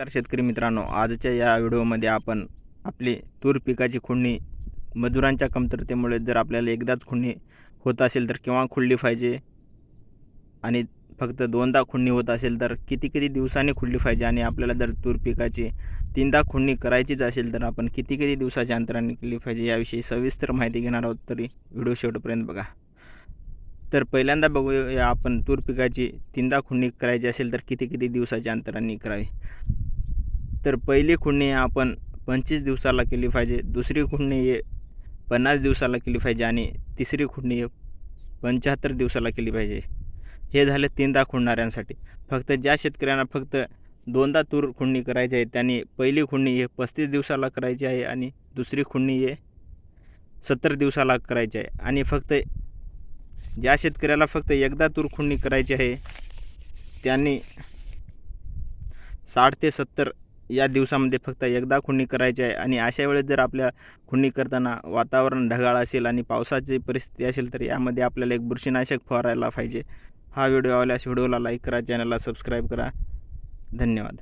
नमस्कार शेतकरी मित्रांनो. आजच्या या व्हिडिओमध्ये आपण आपली तूर पिकाची खुडणी मजुरांच्या कमतरतेमुळे जर आपल्याला एकदाच खुडणी होत असेल तर केव्हा खुडली पाहिजे आणि फक्त दोनदा खुडणी होत असेल तर किती किती दिवसांनी खुडली पाहिजे आणि आपल्याला जर तूर पिकाची तीनदा खुडणी करायचीच असेल तर आपण किती किती दिवसाच्या अंतराने केली पाहिजे याविषयी सविस्तर माहिती घेणार आहोत. तरी व्हिडिओ शेवटपर्यंत बघा. तर पहिल्यांदा बघूया आपण तूर पिकाची तीनदा खुडणी करायची असेल तर किती किती दिवसाच्या अंतराने करावी? तर पहिली खुडणी आपण पंचवीस दिवसाला केली पाहिजे दुसरी खुडणी हे पन्नास दिवसाला केली पाहिजे आणि तिसरी खुडणी हे पंच्याहत्तर दिवसाला केली पाहिजे. हे झाले तीनदा खुडणाऱ्यांसाठी फक्त ज्या शेतकऱ्यांना फक्त दोनदा तूर खुडणी करायची आहे त्यांनी पहिली खुडणी हे पस्तीस दिवसाला करायची आहे आणि दुसरी खुडणी हे सत्तर दिवसाला करायची आहे. आणि फक्त ज्या शेतकऱ्याला फक्त एकदा तूर खुडणी करायची आहे त्यांनी साठ ते सत्तर या दिवसामध्ये फक्त एकदा खुंडणी करायची आहे. आणि अशा वेळेस जर आपल्या खुंडणी करताना वातावरण ढगाळ असेल आणि पावसाची परिस्थिती असेल तर यामध्ये आपल्याला एक बुरशीनाशक फवारायला पाहिजे. हा व्हिडिओ आवडल्यास व्हिडिओला लाईक करा चॅनलला सबस्क्राईब करा. धन्यवाद.